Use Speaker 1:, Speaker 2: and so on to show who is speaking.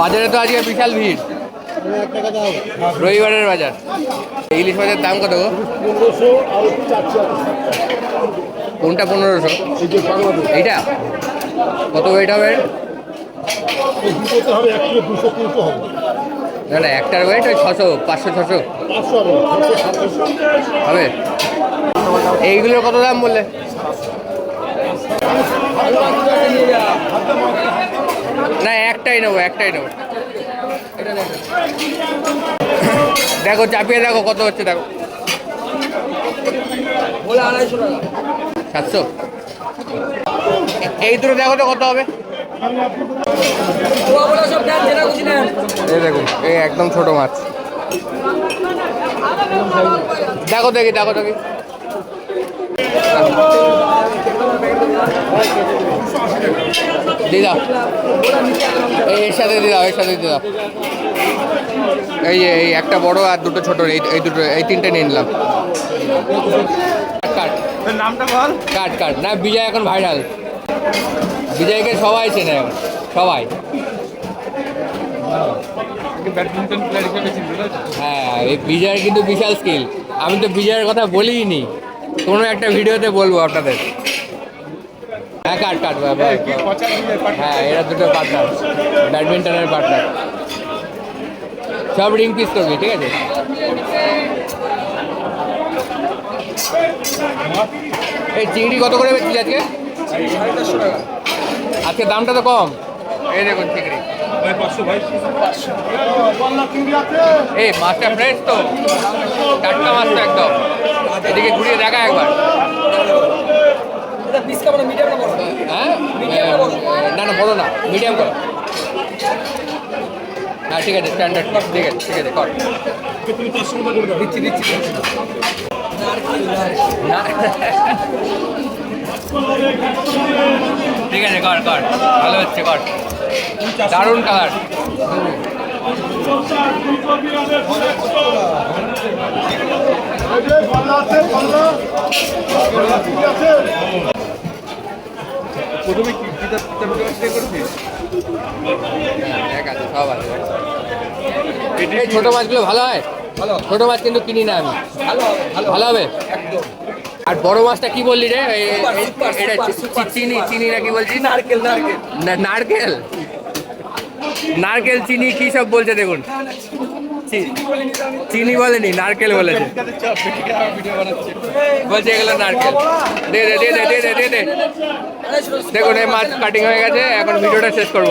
Speaker 1: বাজারে তো আজকে বিশাল ভিড়। রবিবারের বাজার। ইলিশ মাছের দাম কত কোনটা পনেরোশো? এইটা? কত ওয়েট হবে? না না, একটার ওয়েট ওই ছশো, পাঁচশো, ছশো।
Speaker 2: হবে?
Speaker 1: এইগুলোর কত দাম বললে? একটাই নেব একটাই নেব। দেখো চাপিয়ে দেখো কত হচ্ছে দেখো। সাতশো? এই দুটো দেখো তো কত হবে। এই দেখুন। এই একদম ছোট মাছ। দেখো দেখি দেখো দেখি। দিদা এই এর সাথে দিদা এর সাথে দিদা এই এই একটা বড় আর দুটো ছোট এই এই দুটো এই তিনটে নিয়ে নিলাম। কাট।
Speaker 3: নামটা বল।
Speaker 1: কাট কাট। না বিজয় এখন ভাইরাল বিজয়কে সবাই চেনে এখন সবাই।
Speaker 3: ব্যাডমিন্টন প্লেয়ার
Speaker 1: হ্যাঁ এই বিজয়ের কিন্তু বিশাল স্কিল আমি তো বিজয়ের কথা বলিই নি কোনো একটা ভিডিওতে বলব আপনাদের। হ্যাঁ কাট কাট হ্যাঁ এরা দুটো পার্টনার ব্যাডমিন্টনের পার্টনার। সব রিং পিস করবি ঠিক আছে? এই চিংড়ি কত করে বেচছিস আজকে? আজকে দামটা তো কম। এই দেখুন চিংড়ি। এই মাছটা ফ্রেশ তো। টাটকা মাছটা একদম। এদিকে ঘুরিয়ে দেখা একবার। হ্যাঁ? না না বড় না মিডিয়াম করো। হ্যাঁ ঠিক আছে স্ট্যান্ডার্ড ঠিক আছে ঠিক আছে কর। দিচ্ছি দিচ্ছি। না ঠিক আছে কর কর। ভালো হচ্ছে কর। দারুণ কালার
Speaker 3: প্রথমে কি কিতাব করছিস
Speaker 1: ঠিক আছে সব আছে এই ছোট মাছগুলো ভালো হয়? ভালো। ছোট মাছ কিন্তু কিনি না আমি। ভালো ভালো হবে। আর বড় মাছটা কি বললি রে? এটা চিনি চিনি না কি বলছিস? নারকেল নারকেল। নারকেল? নারকেল চিনি কি সব বলছে দেখুন। চিনি বলেনি, নারকেল বলেছে। বলছে এগুলো নারকেল। দে দে দে দে দে দে দেখুন, এই মাছ কাটিং হয়ে গেছে, এখন ভিডিওটা শেষ করব।